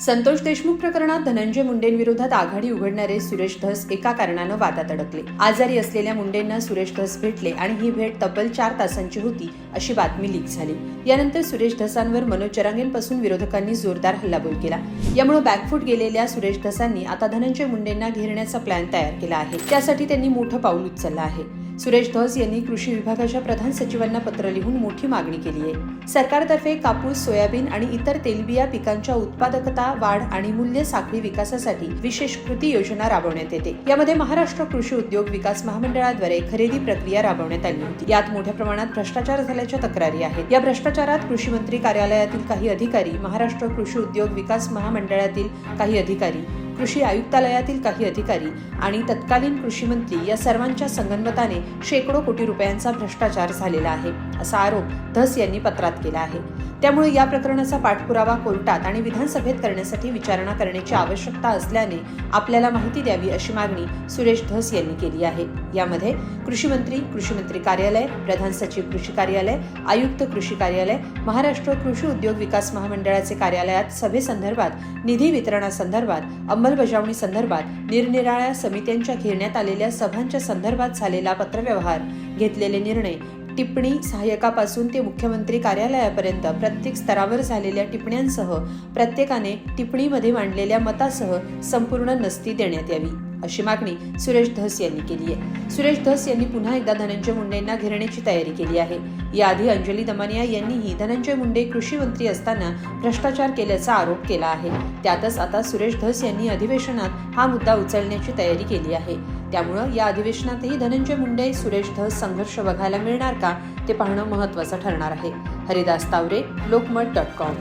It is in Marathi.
संतोष देशमुख प्रकरणात धनंजय मुंडेंविरोधात आघाडी उघडणारे सुरेश धस एका कारणानं वादात अडकले. आजारी असलेल्या मुंडेंना सुरेश धस भेटले आणि ही भेट तब्बल चार तासांची होती अशी बातमी लीक झाली. यानंतर सुरेश धसांवर मनोज जरांगेंपासून विरोधकांनी जोरदार हल्लाबोल केला. यामुळे बॅकफूट गेलेल्या सुरेश धसांनी आता धनंजय मुंडेंना घेरण्याचा प्लॅन तयार केला आहे. त्यासाठी त्यांनी मोठं पाऊल उचललं आहे. सुरेश धस यांनी कृषी विभागाच्या प्रधान सचिवांना पत्र लिहून मोठी मागणी केली आहे. सरकारतर्फे कापूस सोयाबीन आणि इतर तेलबिया पिकांच्या उत्पादकता वाढ आणि मूल्य साखळी विकासासाठी विशेष कृती योजना राबवण्यात येते. यामध्ये महाराष्ट्र कृषी उद्योग विकास महामंडळाद्वारे खरेदी प्रक्रिया राबवण्यात आली होती. यात मोठ्या प्रमाणात भ्रष्टाचार झाल्याच्या तक्रारी आहेत. या भ्रष्टाचारात कृषी मंत्री कार्यालयातील काही अधिकारी महाराष्ट्र कृषी उद्योग विकास महामंडळातील काही अधिकारी कृषी आयुक्तालयातील काही अधिकारी आणि तत्कालीन कृषी मंत्री या सर्वांच्या संगनमताने शेकडो कोटी रुपयांचा भ्रष्टाचार झालेला आहे असा आरोप धस यांनी पत्रात केला आहे. त्यामुळे या प्रकरणाचा पाठपुरावा कोर्टात आणि विधानसभेत करण्यासाठी विचारणा करण्याची आवश्यकता असल्याने आपल्याला माहिती द्यावी अशी मागणी सुरेश धस यांनी केली आहे. यामध्ये कृषी मंत्री कृषी मंत्री कार्यालय प्रधान सचिव कृषी कार्यालय आयुक्त कृषी कार्यालय महाराष्ट्र कृषी उद्योग विकास महामंडळाचे कार्यालयात सभेसंदर्भात निधी वितरणासंदर्भात अंमलबजावणी संदर्भात निरनिराळ्या समित्यांच्या घेण्यात आलेल्या सभांच्या संदर्भात झालेला पत्रव्यवहार घेतलेले निर्णय टिप्पणी सहाय्यकापासून ते मुख्यमंत्री कार्यालयापर्यंत प्रत्येक स्तरावर झालेल्या टिप्पण्यांसह प्रत्येकाने टिप्पणीमध्ये मांडलेल्या मतासह संपूर्ण नस्ती देण्यात यावी अशी मागणी सुरेश धस यांनी केली आहे. सुरेश धस यांनी पुन्हा एकदा धनंजय मुंडेंना घेरण्याची तयारी केली आहे. याआधी अंजली दमानिया यांनीही धनंजय मुंडे कृषी मंत्री असताना भ्रष्टाचार केल्याचा आरोप केला आहे. त्यातच आता सुरेश धस यांनी अधिवेशनात हा मुद्दा उचलण्याची तयारी केली आहे. त्यामुळं या अधिवेशनातही धनंजय मुंडे सुरेश धस संघर्ष बघायला मिळणार का? ते पाहणं महत्त्वाचं ठरणार आहे. Haridas Taware Lokmat dot com.